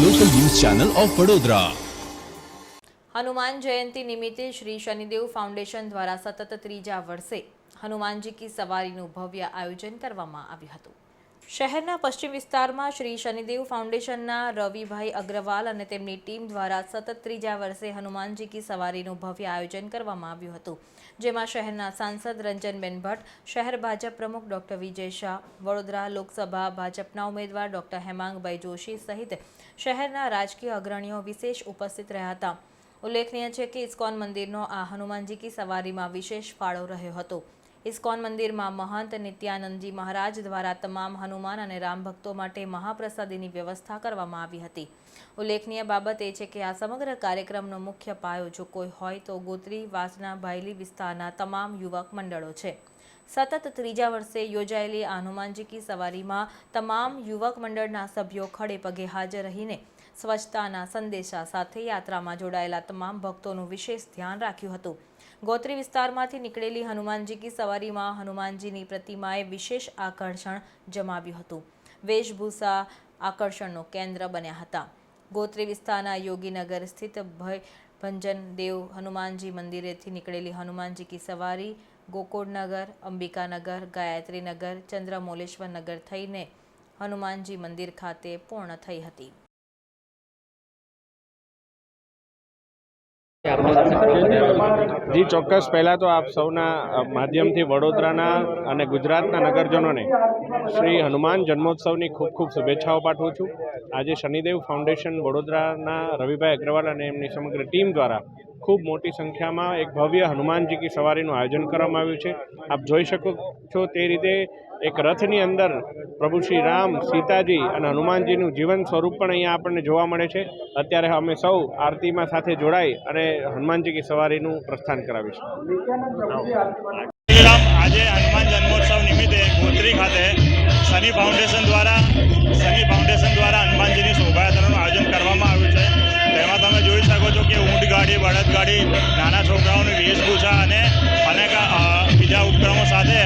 Channel of Vadodara. Hanuman Jayanti નિમિત્તે Shri Shanidev foundation દ્વારા સતત ત્રીજા વર્ષે હનુમાનજી કી સવારીનું ભવ્ય આયોજન કરવામાં આવ્યું હતું. શહેરના પશ્ચિમ વિસ્તારમાં શ્રી શનિદેવ ફાઉન્ડેશનના રવિભાઈ અગ્રવાલ અને તેમની ટીમ દ્વારા સતત ત્રીજા વર્ષે હનુમાનજી કી સવારીનું ભવ્ય આયોજન કરવામાં આવ્યું હતું, જેમાં શહેરના સાંસદ રંજનબેન ભટ્ટ, શહેર ભાજપ પ્રમુખ ડોક્ટર વિજય શાહ, વડોદરા લોકસભા ભાજપના ઉમેદવાર ડોક્ટર હેમાંગભાઈ જોશી સહિત શહેરના રાજકીય અગ્રણીઓ વિશેષ ઉપસ્થિત રહ્યા હતા. ઉલ્લેખનીય છે કે ઇસ્કોન મંદિરનો આ હનુમાનજી કી સવારીમાં વિશેષ ફાળો રહ્યો હતો. ઇસ્કોન મંદિરમાં મહંત નિત્યાનંદજી મહારાજ દ્વારા તમામ હનુમાન અને રામ ભક્તો માટે મહાપ્રસાદીની વ્યવસ્થા કરવામાં આવી હતી. ઉલ્લેખનીય બાબત એ છે કે આ સમગ્ર કાર્યક્રમનો મુખ્ય પાયો જો કોઈ હોય તો ગોત્રી, વાસના, ભાયલી વિસ્તારના તમામ યુવક મંડળો છે. સતત ત્રીજા વર્ષે યોજાયેલી આ હનુમાનજી કી સવારીમાં તમામ યુવક મંડળના સભ્યો ખડે પગે હાજર રહીને સ્વચ્છતાના સંદેશા સાથે યાત્રામાં જોડાયેલા તમામ ભક્તોનું વિશેષ ધ્યાન રાખ્યું હતું. ગોત્રી વિસ્તારમાંથી નીકળેલી હનુમાનજી કી સવારીમાં હનુમાનજીની પ્રતિમાએ વિશેષ આકર્ષણ જમાવ્યું હતું. વેશભૂષા આકર્ષણનું કેન્દ્ર બન્યા હતા. ગોત્રી વિસ્તારના યોગીનગર સ્થિત ભય ભંજન દેવ હનુમાનજી મંદિરેથી નીકળેલી હનુમાનજી કી સવારી ગોકુળનગર, અંબિકાનગર, ગાયત્રીનગર ચંદ્રમોલેશ્વર નગર થઈને હનુમાનજી મંદિર ખાતે પૂર્ણ થઈ હતી. જી, ચોક્કસ. પહેલાં તો આપ સૌના માધ્યમથી વડોદરાના અને ગુજરાતના નગરજનોને શ્રી હનુમાન જન્મોત્સવની ખૂબ ખૂબ શુભેચ્છાઓ પાઠવું છું. આજે શનિદેવ ફાઉન્ડેશન વડોદરાના રવિભાઈ અગ્રવાલ અને એમની સમગ્ર ટીમ દ્વારા ખૂબ મોટી સંખ્યામાં એક ભવ્ય હનુમાનજી કી સવારીનું આયોજન કરવામાં આવ્યું છે. આપ જોઈ શકો છો તે રીતે એક રથની અંદર પ્રભુ શ્રી રામ સીતાજી અને હનુમાનજીનું જીવન સ્વરૂપ પણ અહીંયા આપણને જોવા મળે છે. અત્યારે અમે સૌ આરતીમાં સાથે જોડાઈ અને હનુમાનજી કી સવારીનું પ્રસ્થાન કરાવીશું. આજે બળદગાડી નાના છોકરાઓની વેશભૂષા અને અનેક બીજા ઉપક્રમો સાથે